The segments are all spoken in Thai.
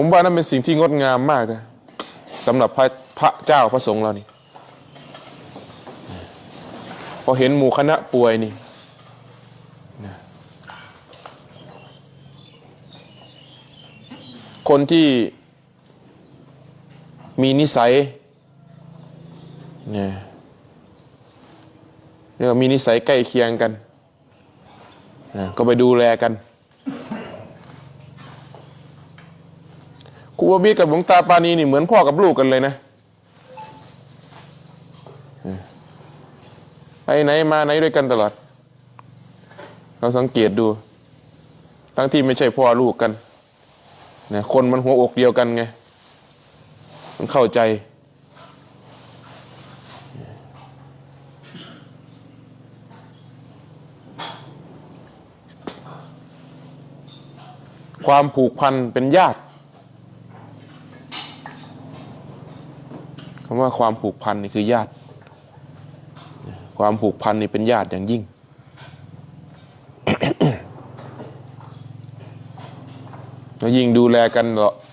ผมว่านั่นเป็นสิ่งที่งดงามมากนะสำหรับพระพระเจ้าพระสงฆ์เรานี่พอเห็นหมู่คณะป่วยนี่คนที่มีนิสัยเนี่ยเรียกว่ามีนิสัยใกล้เคียงกันนะก็ไปดูแลกัน ครูบาบีกับหลวงตาปานีนี่เหมือนพ่อกับลูกกันเลยนะไปไหนมาไหนด้วยกันตลอด เราสังเกตดู ทั้งที่ไม่ใช่พ่อลูกกันนะคนมันหัวอกเดียวกันไง มันเข้าใจ ความผูกพันเป็นญาติ คำว่าความผูกพันนี่คือญาติ ความผูกพันนี่เป็นญาติอย่างยิ่ง แล้วยิ่งดูแลกัน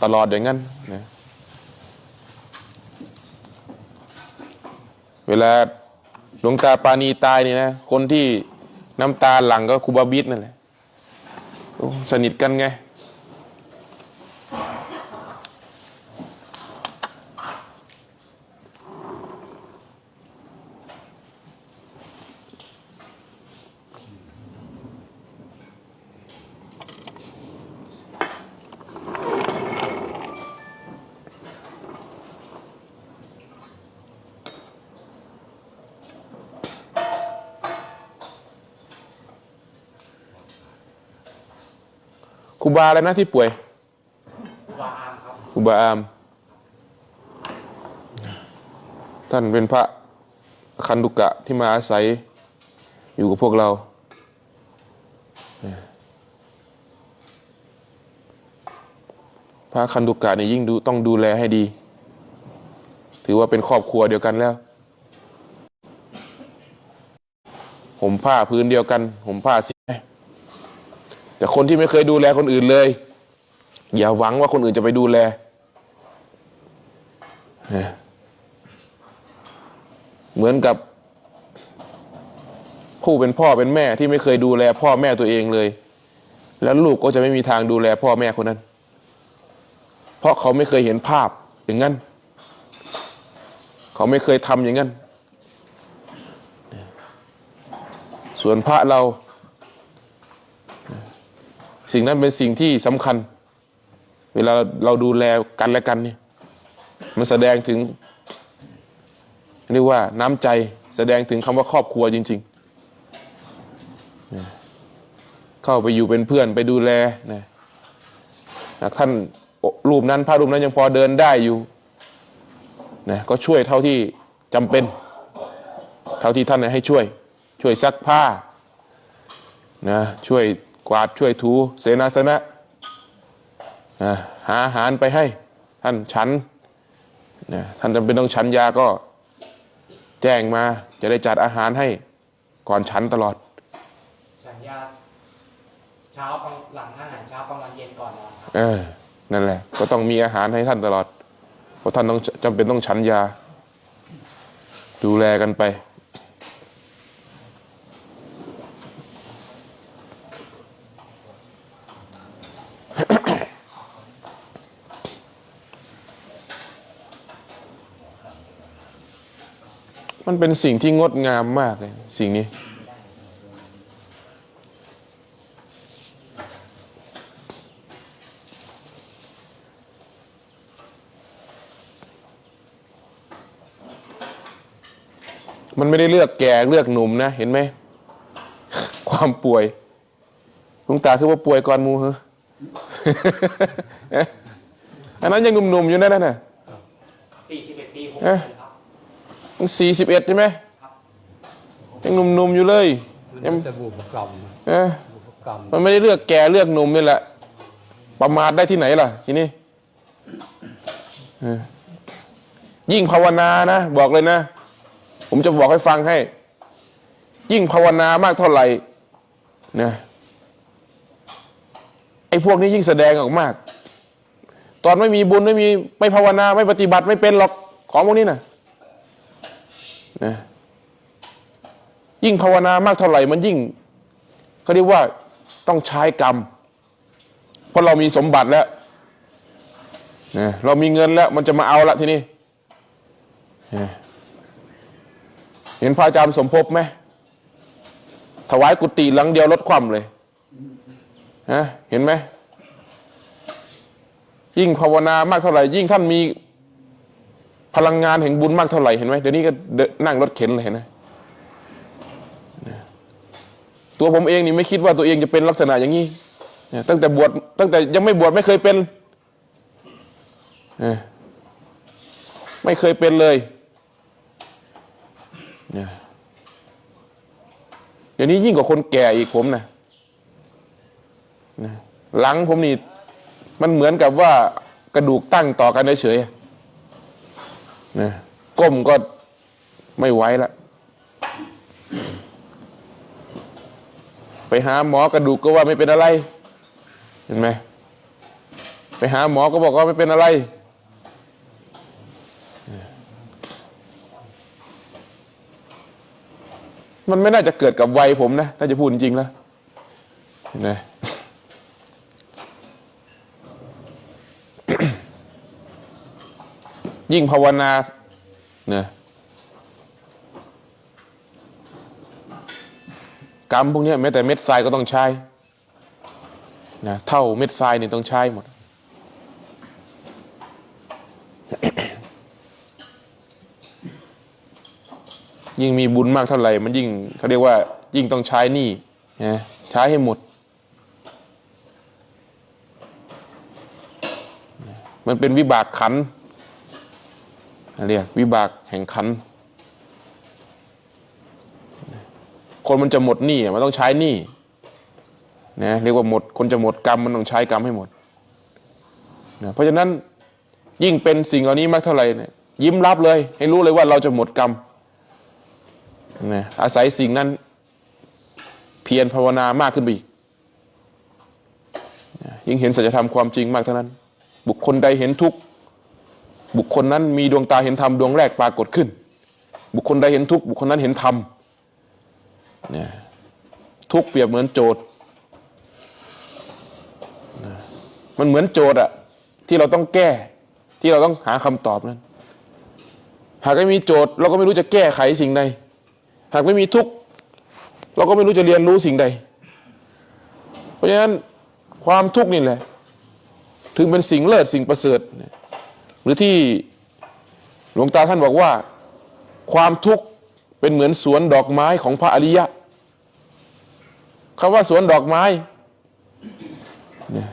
ตลอดอย่างนั้นนะเวลาหลวงตาปานีตายนี่นะ คนที่น้ำตาหลังก็คูบาบิดนั่นแหละสนิทกันไง รูบาอะไรนะที่ป่วยวาอามครับครูบาอาม ท่านเป็นพระคันดุกะที่มาอาศัยอยู่กับพวกเรา พระคันดุกะนี่ยิ่งดูต้องดูแลให้ดี ถือว่าเป็นครอบครัวเดียวกันแล้วผมผ้าพื้นเดียวกันผมผ้าสี แต่คนที่ไม่เคยดูแลคนอื่นเลย อย่าหวังว่าคนอื่นจะไปดูแลนะเหมือนกับ ผู้เป็นพ่อเป็นแม่ที่ไม่เคยดูแล พ่อแม่ตัวเองเลย แล้วลูกก็จะไม่มีทางดูแลพ่อแม่คนนั้น เพราะเขาไม่เคยเห็นภาพอย่างนั้น เขาไม่เคยทำอย่างนั้น ส่วนพระเรา สิ่งนั้นเป็นสิ่งที่สำคัญ เวลาเราดูแลกันและกันเนี่ยมันแสดงถึงเรียกว่าน้ำใจแสดงถึงคำว่าครอบครัวจริง ๆ เข้าไปอยู่เป็นเพื่อนไปดูแลนะท่านรูปนั้นพระรูปนั้นยังพอเดินได้อยู่นะก็ช่วยเท่าที่จำเป็น เท่าที่ท่านให้ช่วย ช่วยซักผ้านะช่วย กวาดช่วยถูเสนาสนะนะหาอาหารไปให้ ท่านฉันนะท่านจำเป็นต้องฉันยาก็แจ้งมาจะได้จัดอาหารให้ก่อนฉันตลอดสัญญาเช้ากลางหลังอาหารเช้ากลางวันเย็นก่อนนอนครับเออนั่นแหละ ก็ต้องมีอาหารให้ท่านตลอด เพราะท่านต้องจำเป็นต้องฉันยา ดูแลกันไป มันเป็นสิ่งที่งดงามมากเลยสิ่งนี้ มันไม่ได้เลือกแก่เลือกหนุ่มนะ เห็นไหม ความป่วยหลุงตาคือว่าป่วยก่อนหมูเหรออันนั้นยังหนุ่มๆอยู่นั่นน่ะ41ปีหกเอ๊ะเดือนครับ ยังสี่สิบเอ็ดใช่ไหมยังหนุ่มๆอยู่เลยยังจะบุพกรรมเออบุพกรรมมันไม่ได้เลือกแก่เลือกหนุ่มนี่แหละ ประมาทได้ที่ไหนล่ะ ทีนี้เออยิ่งภาวนานะ บอกเลยนะ ผมจะบอกให้ฟังให้ ยิ่งภาวนามากเท่าไหร่นะไอ้พวกนี้ยิ่งแสดงออกมาก ตอนไม่มีบุญไม่มีไม่ภาวนาไม่ปฏิบัติไม่เป็นหรอกของพวกนี้นะ นะยิ่งภาวนามากเท่าไหร่มันยิ่งเขาเรียกว่าต้องใช้กรรม เพราะเรามีสมบัติแล้วนะเรามีเงินแล้ว มันจะมาเอาละทีนี้นะเห็นพระอาจารย์สมภพไหมถวายกุฏิหลังเดียวลดความเลยฮะเห็นไหมยิ่งภาวนามากเท่าไหร่ยิ่งท่านมี พลังงานแห่งบุญมากเท่าไหร่เห็นไหมเดี๋ยวนี้ก็นั่งรถเข็นเลยเห็นไหมตัวผมเองนี่ไม่คิดว่าตัวเองจะเป็นลักษณะอย่างนี้ตั้งแต่บวชตั้งแต่ยังไม่บวชไม่เคยเป็นไม่เคยเป็นเลยเดี๋ยวนี้ยิ่งกว่าคนแก่อีกผมนะนะหลังผมนี่มันเหมือนกับว่ากระดูกตั้งต่อกันเฉยๆ นะก้มก็ไม่ไหวละ ไปหาหมอกระดูกก็ว่าไม่เป็นอะไร เห็นไหมไปหาหมอก็บอกว่าไม่เป็นอะไร มันไม่น่าจะเกิดกับวัยผมนะถ้าจะพูดจริงๆแล้วเห็นไหม ยิ่งภาวนาเนี่ยกรรมพวกนี้แม้แต่เม็ดทรายก็ต้องใช้นะเท่าเม็ดทรายนี่ต้องใช้หมด ยิ่งมีบุญมากเท่าไหร่ มันยิ่งเขาเรียกว่า ยิ่งต้องใช้หนี้นะใช้ให้หมด มันเป็นวิบากขัน เรียกวิบากแห่งขัน คนมันจะหมดหนี้มันต้องใช้หนี้นะเรียกว่าหมดคนจะหมดกรรมมันต้องใช้กรรมให้หมดนะเพราะฉะนั้นยิ่งเป็นสิ่งเหล่านี้มากเท่าไหร่เนี่ยยิ้มรับเลย ให้รู้เลยว่าเราจะหมดกรรมนะอาศัยสิ่งนั้น เพียรภาวนามากขึ้นไปอีกยิ่งเห็นสัจธรรมความจริงมากเท่านั้น บุคคลใดเห็นทุกข์ บุคคลนั้นมีดวงตาเห็นธรรมดวงแรกปรากฏขึ้น บุคคลใดเห็นทุกบุคคลนั้นเห็นธรรมเนี่ยทุกเปรียบเหมือนโจทย์มันเหมือนโจทย์อะที่เราต้องแก้ ที่เราต้องหาคำตอบนั้น หากไม่มีโจทย์ เราก็ไม่รู้จะแก้ไขสิ่งใดหากไม่มีทุกเราก็ไม่รู้จะเรียนรู้สิ่งใด เพราะฉะนั้นความทุกข์นี่แหละ ถึงเป็นสิ่งเลิศสิ่งประเสริฐ หรือที่หลวงตาท่านบอกว่า ความทุกข์เป็นเหมือนสวนดอกไม้ของพระอริยะคำว่าสวนดอกไม้เนี่ย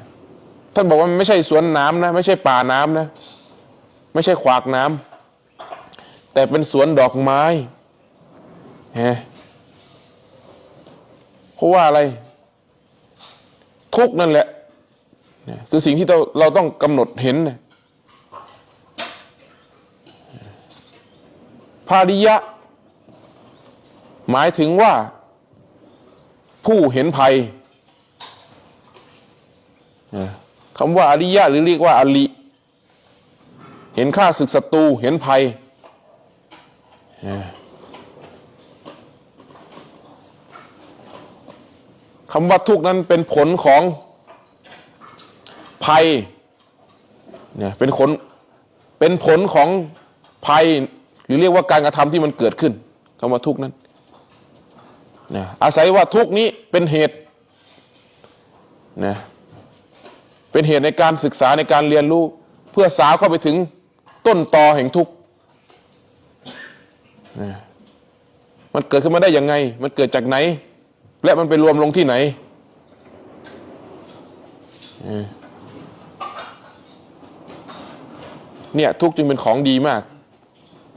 ท่านบอกว่าไม่ใช่สวนน้ำนะ ไม่ใช่ป่าน้ำนะ ไม่ใช่ขวากน้ำแต่เป็นสวนดอกไม้ฮะเพราะว่าอะไร ทุกข์นั่นแหละคือสิ่งที่เราเราต้องกำหนดเห็นนี่ย ภาริยะ หมายถึงว่าผู้เห็นภัยคำว่าอริยะหรือเรียกว่าอริเห็นค่าศึกศัตรูเห็นภัย คำว่าทุกข์นั้นเป็นผลของภัย เนี่ยเป็นผลเป็นผลของภัย หรือเรียกว่าการกระทำที่มันเกิดขึ้นคำว่าทุกข์นั้นนะอาศัยว่าทุกข์นี้เป็นเหตุนะเป็นเหตุในการศึกษาในการเรียนรู้ เพื่อสาวเข้าไปถึงต้นตอแห่งทุกข์นะมันเกิดขึ้นมาได้ยังไง มันเกิดจากไหน และมันไปรวมลงที่ไหนเออเนี่ยทุกข์จึงเป็นของดีมาก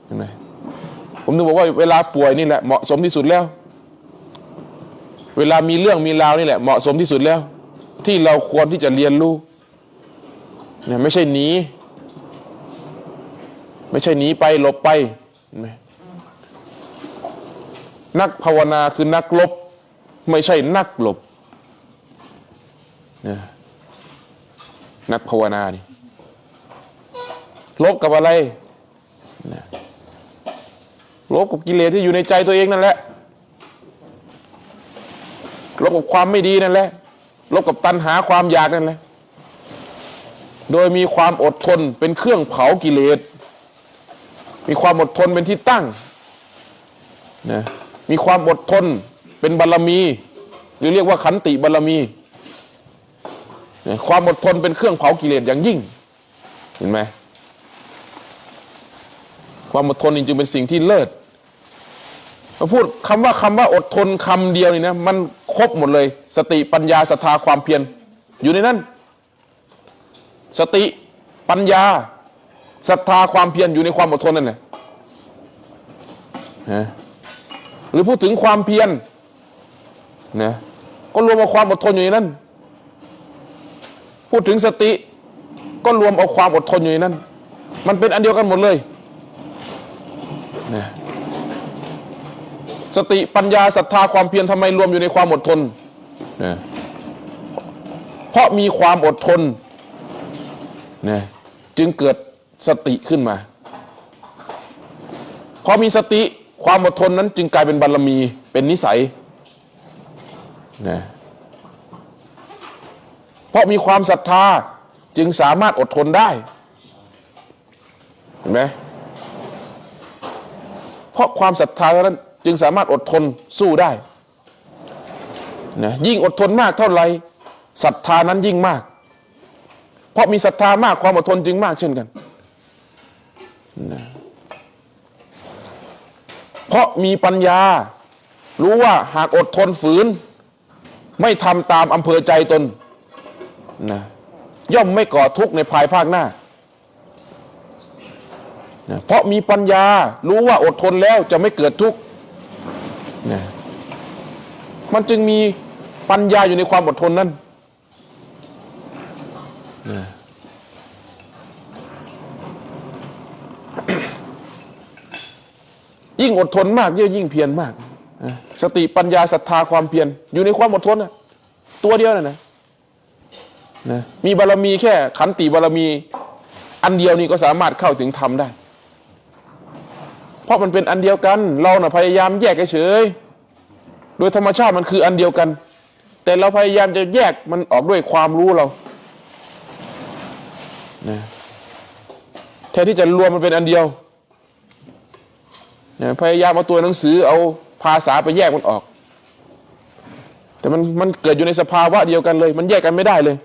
เห็นไหมผมถึงบอกว่าเวลาป่วยนี่แหละเหมาะสมที่สุดแล้ว เวลามีเรื่องมีราวนี่แหละเหมาะสมที่สุดแล้ว ที่เราควรที่จะเรียนรู้เนี่ยไม่ใช่หนีไม่ใช่หนีไปหลบไปเห็นไหมนักภาวนาคือนักลบ ไม่ใช่นักหลบเนี่ยนักภาวนานี่ลบกับอะไรนะ ลบกับกิเลสที่อยู่ในใจตัวเองนั่นแหละลบกับความไม่ดีนั่นแหละลบกับตัณหาความอยากนั่นแหละ โดยมีความอดทนเป็นเครื่องเผากิเลส มีความอดทนเป็นที่ตั้งนะมีความอดทนเป็นบารรมี หรือเรียกว่าขันติบารรมีนะความอดทนเป็นเครื่องเผากิเลสอย่างยิ่ง เห็นไหม ความอดทนนี่จึงเป็นสิ่งที่เลิศมาพูดคำว่าคำว่าอดทนคำเดียวนี่นะมันครบหมดเลย สติปัญญาศรัทธาความเพียรอยู่ในนั้น สติปัญญาศรัทธาความเพียรอยู่ในความอดทนนั่นแหละนะหรือพูดถึงความเพียรนะก็รวมเอาความอดทนอยู่ในนั้น พูดถึงสติ ก็รวมเอาความอดทนอยู่ในนั้น มันเป็นอันเดียวกันหมดเลย นะสติปัญญาศรัทธาความเพียรทำไมรวมอยู่ในความอดทนนะเพราะมีความอดทนนะจึงเกิดสติขึ้นมาพอมีสติความอดทนนั้นจึงกลายเป็นบารมีเป็นนิสัยนะเพราะมีความศรัทธาจึงสามารถอดทนได้ เห็นไหม เพราะความศรัทธาเท่านั้นจึงสามารถอดทนสู้ได้นะยิ่งอดทนมากเท่าไหร่ศรัทธานั้นยิ่งมาก เพราะมีศรัทธามากความอดทนจึงมากเช่นกันนะเพราะมีปัญญา รู้ว่าหากอดทนฝืน ไม่ทำตามอำเภอใจตนนะย่อมไม่ก่อทุกข์ในภายภาคหน้า นะเพราะมีปัญญารู้ว่าอดทนแล้วจะไม่เกิดทุกข์นะมันจึงมีปัญญาอยู่ในความอดทนนั้นนะยิ่งอดทนมากเยอะยิ่งเพียรมาก สติปัญญาศรัทธาความเพียรอยู่ในความอดทนนะตัวเดียวนะนะนะมีบารมีแค่ขันติบารมี อันเดียวนี่ก็สามารถเข้าถึงธรรมได้ เพราะมันเป็นอันเดียวกัน เราน่ะพยายามแยกเฉยโดยธรรมชาติมันคืออันเดียวกัน แต่เราพยายามจะแยกมันออกด้วยความรู้เรานะแทนที่จะรวมมันเป็นอันเดียวนะพยายามเอาตัวหนังสือเอาภาษาไปแยกมันออก แต่มันมันเกิดอยู่ในสภาวะเดียวกันเลย มันแยกกันไม่ได้เลย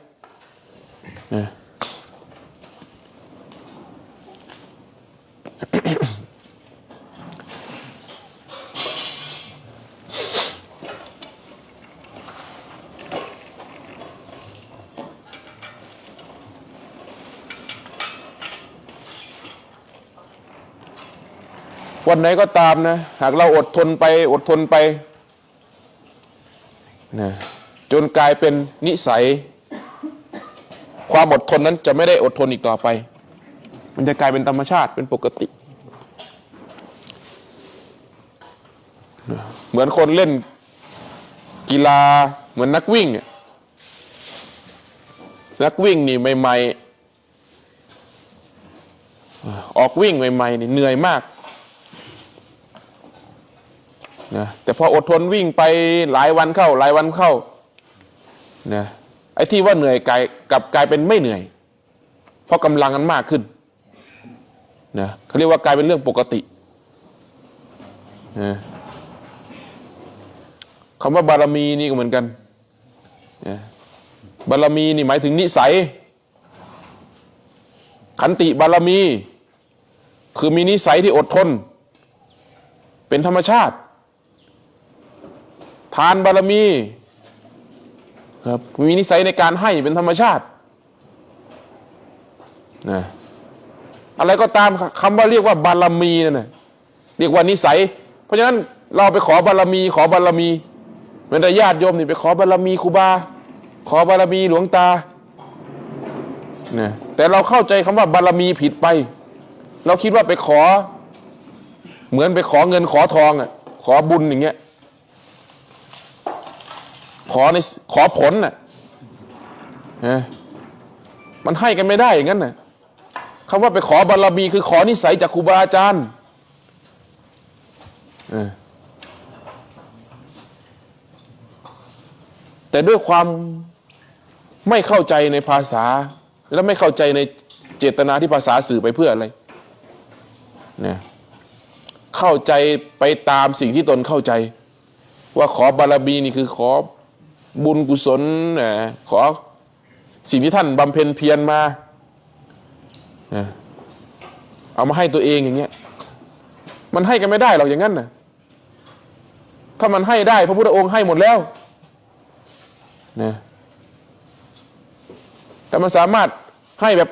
นะ วันไหนก็ตามนะ หากเราอดทนไปอดทนไปนะจนกลายเป็นนิสัย ความอดทนนั้นจะไม่ได้อดทนอีกต่อไป มันจะกลายเป็นธรรมชาติเป็นปกติ เหมือนคนเล่นกีฬาเหมือนนักวิ่งเนี่ยนักวิ่งนี่ใหม่ๆออกวิ่งใหม่ๆนี่เหนื่อยมาก นะแต่พออดทนวิ่งไปหลายวันเข้า หลายวันเข้านะไอ้ที่ว่าเหนื่อยกลายกับกลายเป็นไม่เหนื่อย เพราะกำลังมันมากขึ้นนะเขาเรียกว่ากลายเป็นเรื่องปกตินะคำว่าบารมีนี่ก็เหมือนกันนะบารมีนี่หมายถึงนิสัย ขันติบารมี คือมีนิสัยที่อดทน เป็นธรรมชาติ ทานบารมีครับมีนิสัยในการให้เป็นธรรมชาตินะอะไรก็ตามคำว่าเรียกว่าบารมีนั่นนะเรียกว่านิสัย เพราะฉะนั้นเราไปขอบารมี ขอบารมีเหมือนญาติโยมนี่ไปขอบารมีครูบาขอบารมีหลวงตานะแต่เราเข้าใจคำว่าบารมีผิดไป เราคิดว่าไปขอ เหมือนไปขอเงินขอทองอะขอบุญอย่างเงี้ย ขอในขอผลน่ะนะมันให้กันไม่ได้อย่างนั้นน่ะคำว่าไปขอบารมีคือขอนิสัยจากครูบาอาจารย์แต่ด้วยความไม่เข้าใจในภาษา และไม่เข้าใจในเจตนาที่ภาษาสื่อไปเพื่ออะไรเนี่ยเข้าใจไปตามสิ่งที่ตนเข้าใจ ว่าขอบารมีนี่คือขอ บุญกุศลขอสิ่งที่ท่านบำเพ็ญเพียรมาเอามาให้ตัวเองอย่างเงี้ย มันให้กันไม่ได้หรอกอย่างนั้นนะถ้ามันให้ได้ พระพุทธองค์ให้หมดแล้วนะแต่มันสามารถให้แบบ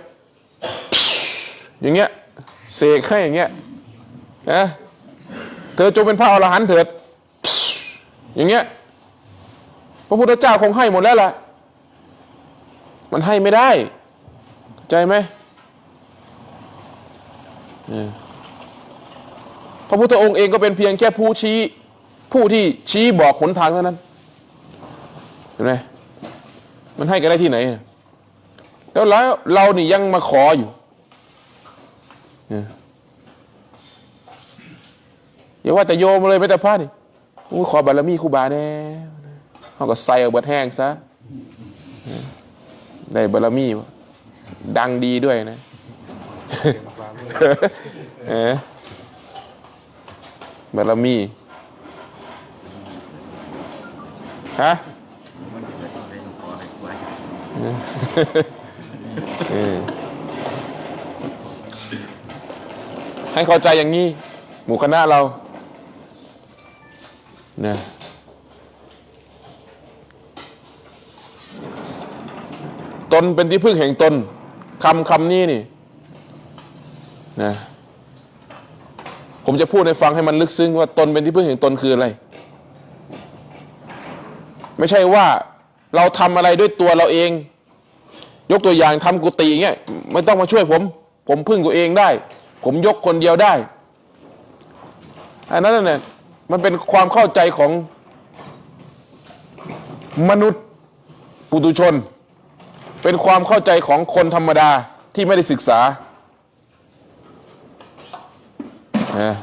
อย่างเงี้ยเสกให้อย่างเงี้ยนะเธอจงเป็นพระอรหันต์เถิดอย่างเงี้ย พระพุทธเจ้าคงให้หมดแล้วล่ะ มันให้ไม่ได้เข้าใจไหมพระพุทธองค์เองก็เป็นเพียงแค่ผู้ชี้ ผู้ที่ชี้บอกหนทางเท่านั้นเห็นไหมมันให้กันได้ที่ไหนน่ะแล้วเราเนี่ยังมาขออยู่เนี่ยอย่าว่าแต่โยมเลยไม่แต่พระนี่ขอบารมีครูบาแน่ เขาก็ใส่เอาเบิดแห้งซะได้บารมีดังดีด้วยนะเออบารมีฮะให้เข้าใจอย่างนี้ หมู่คณะเราเนี่ย ตนเป็นที่พึ่งแห่งตนคำคำนี้นี่นะผมจะพูดให้ฟังให้มันลึกซึ้งว่าตนเป็นที่พึ่งแห่งตนคืออะไร ไม่ใช่ว่าเราทำอะไรด้วยตัวเราเอง ยกตัวอย่างทำกุฏิอย่างเงี้ยไม่ต้องมาช่วยผม ผมพึ่งตัวเองได้ ผมยกคนเดียวได้อันนั้นเนี่ยมันเป็นความเข้าใจของมนุษย์ปุถุชน เป็นความเข้าใจของคนธรรมดาที่ไม่ได้ศึกษานะ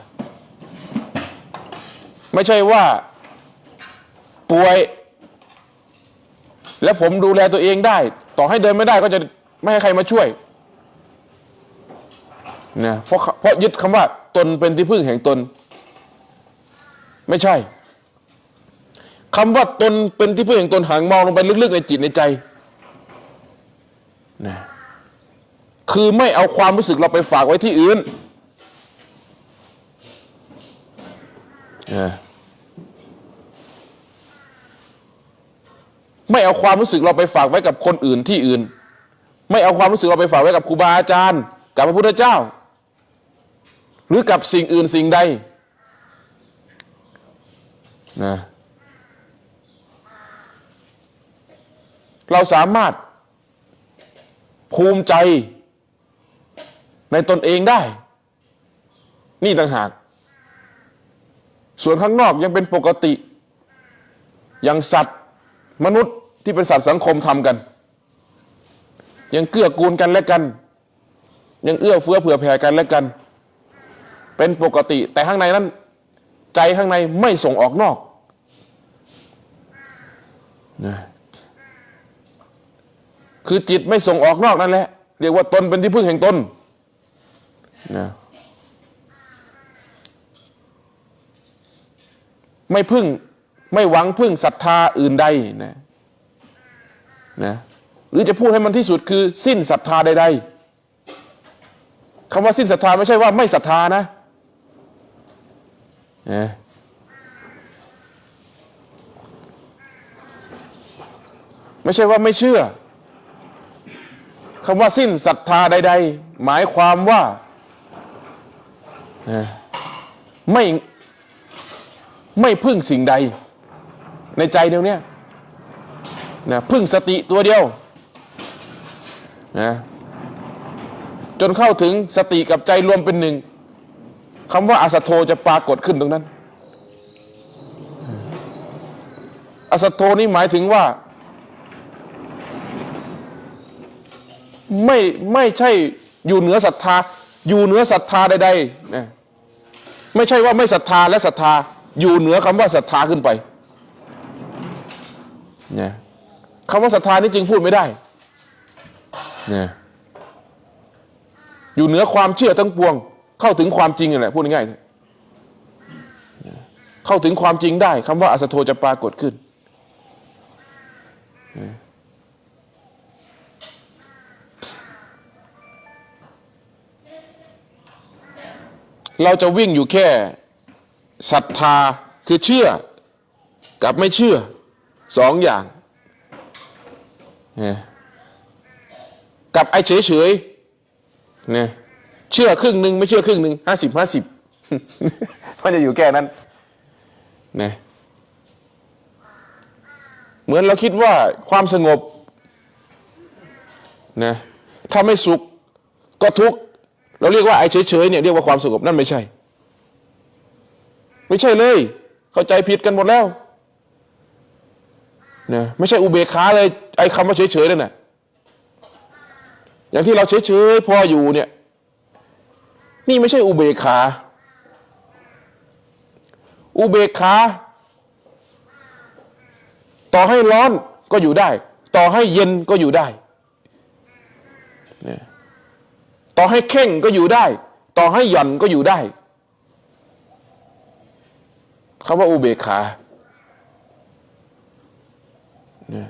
ไม่ใช่ว่าป่วย แล้วผมดูแลตัวเองได้ ต่อให้เดินไม่ได้ก็จะไม่ให้ใครมาช่วยนะเพราะเพราะยึดคำว่าตนเป็นที่พึ่งแห่งตน ไม่ใช่คำว่าตนเป็นที่พึ่งแห่งตนหางมองลงไปลึกๆในจิตในใจ นะคือไม่เอาความรู้สึกเราไปฝากไว้ที่อื่นนะไม่เอาความรู้สึกเราไปฝากไว้กับคนอื่นที่อื่น ไม่เอาความรู้สึกเราไปฝากไว้กับครูบาอาจารย์ กับพระพุทธเจ้า หรือกับสิ่งอื่นสิ่งใดนะเราสามารถ ภูมิใจในตนเองได้ นี่ต่างหาก ส่วนข้างนอกยังเป็นปกติ อย่างสัตว์มนุษย์ที่เป็นสัตว์สังคมทำกัน ยังเกื้อกูลกันและกัน ยังเอื้อเฟื้อเผื่อแผ่กันและกัน เป็นปกติ แต่ข้างในนั้น ใจข้างในไม่ส่งออกนอกนะ คือจิตไม่ส่งออกนอกนั่นแหละเรียกว่าตนเป็นที่พึ่งแห่งตนนะไม่พึ่งไม่หวังพึ่งศรัทธาอื่นใดนะนะหรือจะพูดให้มันที่สุดคือ สิ้นศรัทธาใด ๆคำว่าสิ้นศรัทธาไม่ใช่ว่าไม่ศรัทธานะนะไม่ใช่ว่าไม่เชื่อ คำว่าสิ้นศรัทธาใด ๆ หมายความว่าไม่ไม่พึ่งสิ่งใด ในใจเดียวเนี้ยนะพึ่งสติตัวเดียวนะจนเข้าถึงสติกับใจรวมเป็นหนึ่งคำว่าอสัตโทจะปรากฏขึ้นตรงนั้นอสัตโทนี่หมายถึงว่า ไม่ไม่ใช่อยู่เหนือศรัทธา อยู่เหนือศรัทธาใดๆนะไม่ใช่ว่าไม่ศรัทธาและศรัทธา อยู่เหนือคำว่าศรัทธาขึ้นไปนะคำว่าศรัทธานี่จริงพูดไม่ได้นะอยู่เหนือความเชื่อทั้งปวง เข้าถึงความจริงนั่นแหละพูดง่ายๆเข้าถึงความจริงได้คำว่าอสโทจะปรากฏขึ้น เราจะวิ่งอยู่แค่ศรัทธาคือเชื่อ กับไม่เชื่อสองอย่างเนี่ยกับไอ้เฉยๆเนี่ยเชื่อครึ่งหนึ่งไม่เชื่อครึ่งหนึ่งห้าสิบห้าสิบมันจะอยู่แค่นั้นเนี่ยเหมือนเราคิดว่าความสงบนะถ้าไม่สุขก็ทุกข์ เราเรียกว่าไอ้เฉยๆเนี่ยเรียกว่าความสงบนั่นไม่ใช่ ไม่ใช่เลย เข้าใจผิดกันหมดแล้วนะไม่ใช่อุเบกขาเลยไอ้คำว่าเฉยๆนั่นนะอย่างที่เราเฉยๆพออยู่เนี่ย นี่ไม่ใช่อุเบกขา อุเบกขาต่อให้ร้อนก็อยู่ได้ ต่อให้เย็นก็อยู่ได้เนี่ย ต่อให้เข่งก็อยู่ได้ ต่อให้หย่อนก็อยู่ได้คำว่าอุเบกขาเนี่ย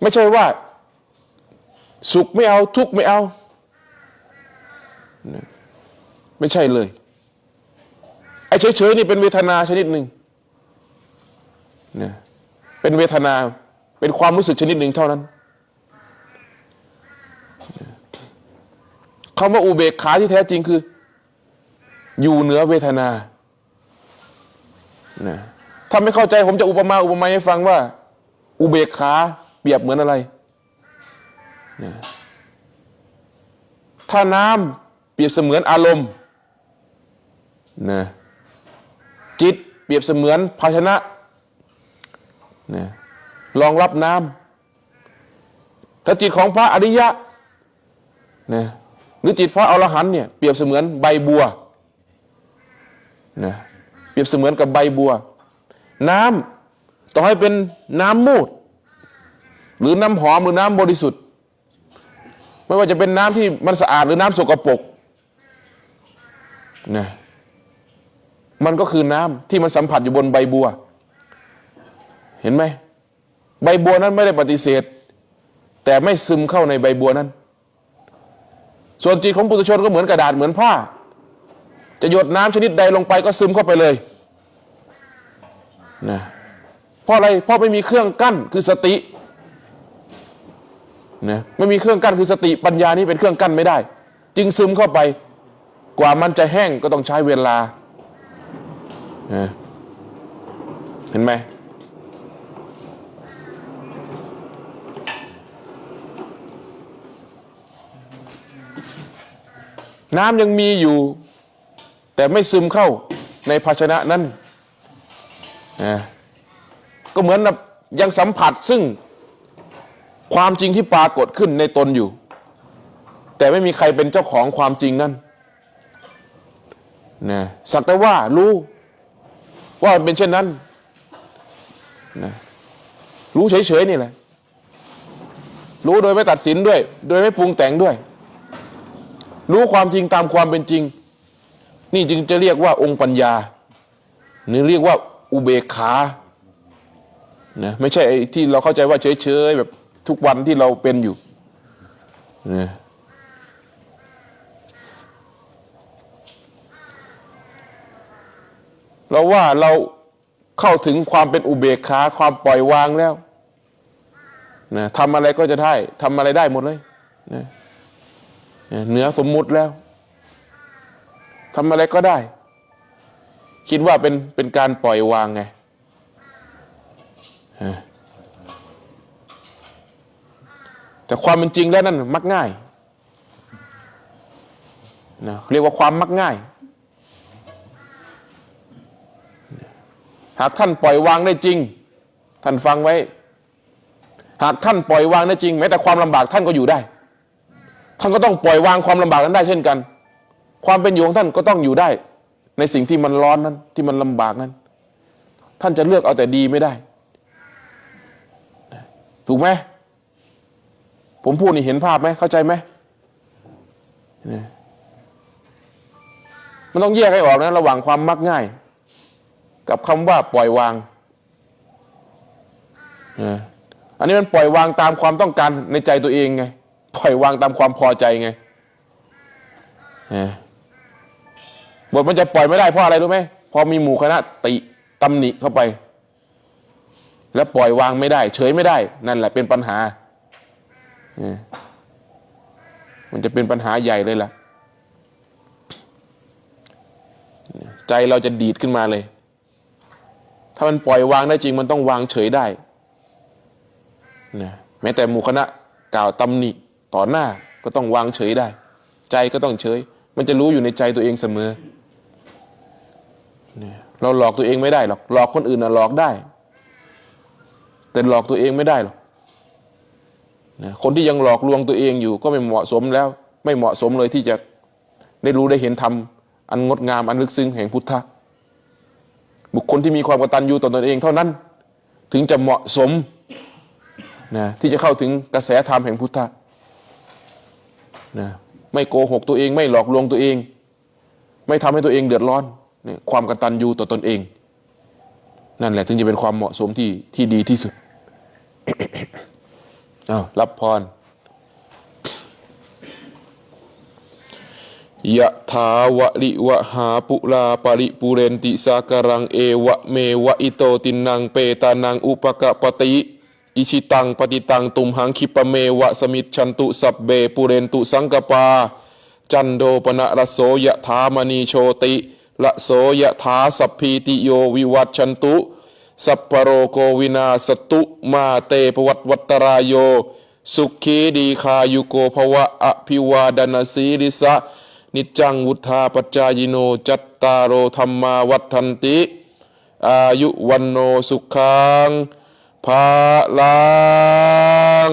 ไม่ใช่ว่า สุขไม่เอาทุกข์ไม่เอาเนี่ยไม่ใช่เลย ไอ้เฉยๆนี่เป็นเวทนาชนิดหนึ่งเนี่ยเป็นเวทนาเป็นความรู้สึกชนิดหนึ่งเท่านั้น คำว่าอุเบกขาที่แท้จริงคือ อยู่เหนือเวทนานะถ้าไม่เข้าใจผมจะอุปมาอุปไมยให้ฟังว่า อุเบกขาเปรียบเหมือนอะไรนะถ้าน้ำเปรียบเสมือนอารมณ์นะจิตเปรียบเสมือนภาชนะนะรองรับน้ำถ้าจิตของพระอริยะนะ หรือจิตพระอรหันเนี่ยเปรียบเสมือนใบบัวนะเปรียบเสมือนกับใบบัว น้ำต่อให้เป็นน้ำมูด หรือน้ำหอมหรือน้ำบริสุทธิ์ ไม่ว่าจะเป็นน้ำที่มันสะอาดหรือน้ำสกปรกนะมันก็คือน้ำที่มันสัมผัสอยู่บนใบบัว เห็นไหมใบบัวนั้นไม่ได้ปฏิเสธ แต่ไม่ซึมเข้าในใบบัวนั้น ส่วนจิตของปุถุชนก็เหมือนกระดาษเหมือนผ้า จะหยดน้ำชนิดใดลงไปก็ซึมเข้าไปเลยนะเพราะอะไรเพราะไม่มีเครื่องกั้นคือสตินะไม่มีเครื่องกั้นคือสติปัญญานี้เป็นเครื่องกั้นไม่ได้ จึงซึมเข้าไป กว่ามันจะแห้งก็ต้องใช้เวลานะเห็นไหม น้ำยังมีอยู่ แต่ไม่ซึมเข้าในภาชนะนั้นนะก็เหมือนกับยังสัมผัสซึ่งความจริงที่ปรากฏขึ้นในตนอยู่ แต่ไม่มีใครเป็นเจ้าของความจริงนั้นนะสักแต่ว่ารู้ว่ามันเป็นเช่นนั้นนะรู้เฉยๆนี่แหละ รู้โดยไม่ตัดสินด้วย โดยไม่ปรุงแต่งด้วย รู้ความจริงตามความเป็นจริง นี่จึงจะเรียกว่าองค์ปัญญา หรือเรียกว่าอุเบกขานะไม่ใช่ที่เราเข้าใจว่าเฉยๆแบบทุกวันที่เราเป็นอยู่นะเราว่าเราเข้าถึงความเป็นอุเบกขาความปล่อยวางแล้วนะทำอะไรก็จะได้ทำอะไรได้หมดเลยนะ เหนือสมมุติแล้วทำอะไรก็ได้ คิดว่าเป็นเป็นการปล่อยวางไงแต่ความเป็นจริงแล้วนั่นมักง่ายนะเรียกว่าความมักง่าย หากท่านปล่อยวางได้จริง ท่านฟังไว้ หากท่านปล่อยวางได้จริงแม้แต่ความลำบากท่านก็อยู่ได้ ท่านก็ต้องปล่อยวางความลำบากนั้นได้เช่นกัน ความเป็นอยู่ของท่านก็ต้องอยู่ได้ ในสิ่งที่มันร้อนนั้นที่มันลำบากนั้น ท่านจะเลือกเอาแต่ดีไม่ได้ ถูกไหมผมพูดนี่เห็นภาพไหมเข้าใจไหมมันต้องแยกให้ออกนะระหว่างความมักง่าย กับคำว่าปล่อยวางอันนี้มันปล่อยวางตามความต้องการในใจตัวเองไง ปล่อยวางตามความพอใจไงนะบทมันจะปล่อยไม่ได้เพราะอะไรรู้ไหมพอมีหมู่คณะติตำหนิเข้าไป แล้วปล่อยวางไม่ได้ เฉยไม่ได้ นั่นแหละเป็นปัญหาเนี่ยมันจะเป็นปัญหาใหญ่เลยล่ะ ใจเราจะดีดขึ้นมาเลย ถ้ามันปล่อยวางได้จริงมันต้องวางเฉยได้นะแม้แต่หมู่คณะกล่าวตำหนิ ต่อหน้าก็ต้องวางเฉยได้ ใจก็ต้องเฉย มันจะรู้อยู่ในใจตัวเองเสมอเนี่ยเราหลอกตัวเองไม่ได้หรอกหลอกคนอื่นนะหลอกได้ แต่หลอกตัวเองไม่ได้หรอกนคนที่ยังหลอกลวงตัวเองอยู่ก็ไม่เหมาะสมแล้ว ไม่เหมาะสมเลยที่จะได้รู้ได้เห็นธรรมอันงดงามอันลึกซึ้งแห่งพุทธะบุคคลที่มีความกตัญญูต่อตนเองเท่านั้น ถึงจะเหมาะสมนะที่จะเข้าถึงกระแสธรรมแห่งพุทธะ นะไม่โกหกตัวเองไม่หลอกลวงตัวเอง ไม่ทำให้ตัวเองเดือดร้อนเนี่ยความกตัญญูต่อตนเอง นั่นแหละถึงจะเป็นความเหมาะสมที่ที่ดีที่สุดอ้าวรับพรยะถาวะลิวะหาปุลาปริปุเรนติสาการังเอวะเมวะอิโตตินังเปตานังอุปกปปติ อิชิตังปฏิตังตุมหังคิปะเมวะสมิจฉันตุสัพเบปุเรนตุสังกปา จันโดปนะระโสยะถามณีโชติละโสยะถาสัพพีติโยวิวัตชันตุ สัพพโรโกวินาสตุมาเตปวัตวัตรายโย สุขีดีคายุโกภวะอภิวาดนาสีริสะ นิจังวุธาปจายโนจัตตารโอธรรมาวัฏันติ อายุวันโนสุขัง พลัง